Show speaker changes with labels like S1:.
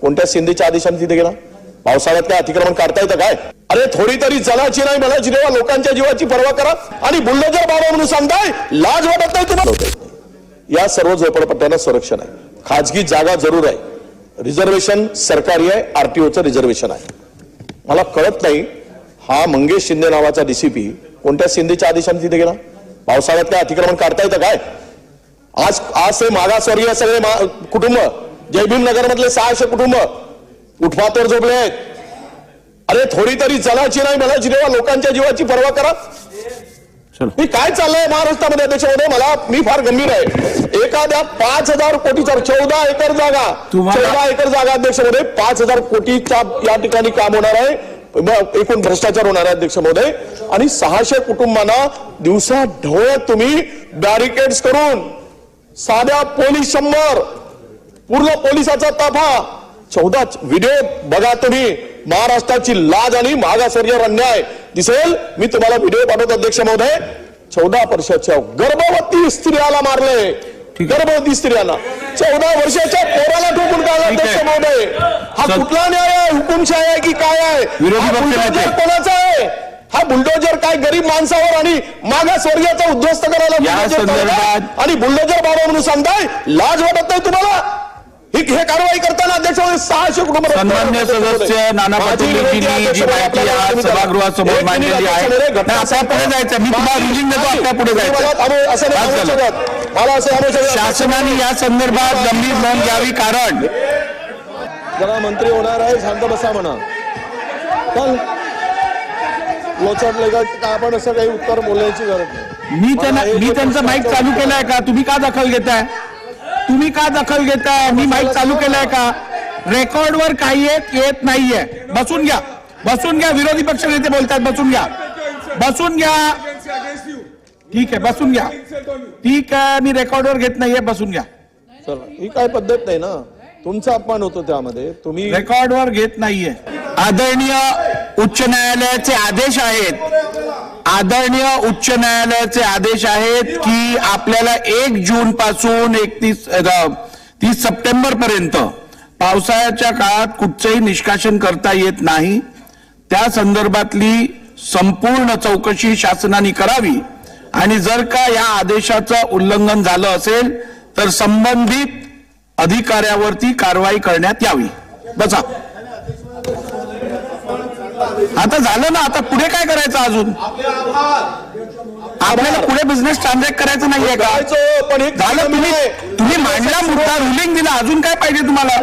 S1: कोणत्या सिंधीच्या आदेशाने तिथे गेला? पावसाळ्यात काय अतिक्रमण काढता येतं काय? अरे थोडी तरी जलाची नाही मनाची देवा लोकांच्या जीवाची पर्वा करा आणि बुलडोजर बाबा म्हणून सांगताय लाज वाटत नाही तुम्हाला. या सर्व झोपडपट्ट्यांना संरक्षण आहे. खाजगी जागा जरूर आहे. रिझर्वेशन सरकारी आहे आरटीओचं रिझर्वेशन आहे. मला कळत नाही हा मंगेश शिंदे नावाचा डीसीपी कोणत्या सिंधीच्या आदेशाने तिथे गेला? पावसाळ्यात काय अतिक्रमण काढता येतं काय? आज आज ते मागासवर्गीय सगळे मा- कुटुंब जयभीम नगर मधले सहाशे कुटुंब फुटपाथवर झोपले आहेत. अरे थोडी तरी जलाची नाही मनाची देवा लोकांच्या जीवाची पर्वा करा. मी काय चाललंय महाराष्ट्रामध्ये त्याच्यामध्ये मला मी फार गंभीर आहे. एखाद्या पाच हजार कोटीचा चौदा एकर जागा चौदा एकर जागा अध्यक्षमध्ये पाच हजार कोटीच्या या ठिकाणी काम होणार आहे. एकूण भ्रष्टाचार होणार आहे अध्यक्ष महोदय. आणि सहाशे कुटुंबांना दिवसा ढवळत तुम्ही बॅरिकेड्स करून साध्या पोलीस शंभर पूर्ण पोलिसाचा ताफा. चौदा व्हिडिओ बघा तुम्ही. महाराष्ट्राची लाज आणि मागासवर्गीय अन्याय. दिसेल? मी तुम्हाला व्हिडिओ पाठवतो अध्यक्ष महोदय. चौदा वर्षाच्या गर्भवती स्त्रियाला मारले. गर्भवती स्त्रियांना चौदा वर्षाच्या पोराला ठोकून काढला
S2: आहे.
S1: अध्यक्ष महोदय. हा कुठला न्याय आहे? हुकुमशाही आहे की काय आहे. कोणाचा आहे? हा बुलडोजर काय गरीब माणसावर आणि मागासवर्गीयाचा उद्ध्वस्त करायला आणि बुलडोजर बाबा म्हणून सांगताय लाज वाटत नाही तुम्हाला? ही हे कारवाई करताना अध्यक्ष सहाशे कुटुंब
S2: सन्मान्य सदस्य नाना पाटील यांनी जी माहिती आज सभागृहासमोर मांडलेली आहे. नाही, आता पुढे जायचं. मी तुम्हाला रुलिंग देतो आता पुढे जायचं.
S1: असं.
S2: शासनाने या संदर्भात गंभीर नोंद घ्यावी कारण
S1: जरा मंत्री होणार आहे शांत बसा म्हणा. चल. लोचटले का? आपण असं काही उत्तर बोलायची गरज नाही.
S2: मी त्यांना मी त्यांचं माईक चालू केलंय का? तुम्ही का दखल घेताय? तुम्ही का दखल घेताय? मी माईक चालू केलंय का? रेकॉर्डवर काही एक येत नाहीये. बसून घ्या. बसून घ्या. विरोधी पक्ष नेते बोलतात. बसून घ्या. बसून घ्या. ठीक आहे. बसून घ्या. ठीक आहे. मी रेकॉर्डवर घेत नाहीये. बसून घ्या.
S1: चल. ही काय पद्धत नाही ना? तुमचा अपमान होतो त्यामध्ये. तुम्ही
S2: रेकॉर्डवर घेत नाहीये. आदरणीय उच्च न्यायालयाचे आदेश आहेत. आदरणीय उच्च न्यायालयाचे आदेश आहेत की आपल्याला एक जून पासून एकतीस तीस सप्टेंबर पर्यंत पावसाळ्याच्या काळात कुठचंही निष्कासन करता येत नाही. त्या संदर्भातली संपूर्ण चौकशी शासनाने करावी आणि जर का या आदेशाचं उल्लंघन झालं असेल तर संबंधित अधिकाऱ्यावरती कारवाई करण्यात यावी. बसा. आता झालं ना आता पुढे काय करायचं अजून? आपल्याला पुढे बिझनेस ट्रान्झॅक्ट करायचं नाहीये का?
S1: पण
S2: झालं तुम्ही तुम्ही मांडला मुद्दा रुलिंग दिला अजून काय पाहिजे तुम्हाला?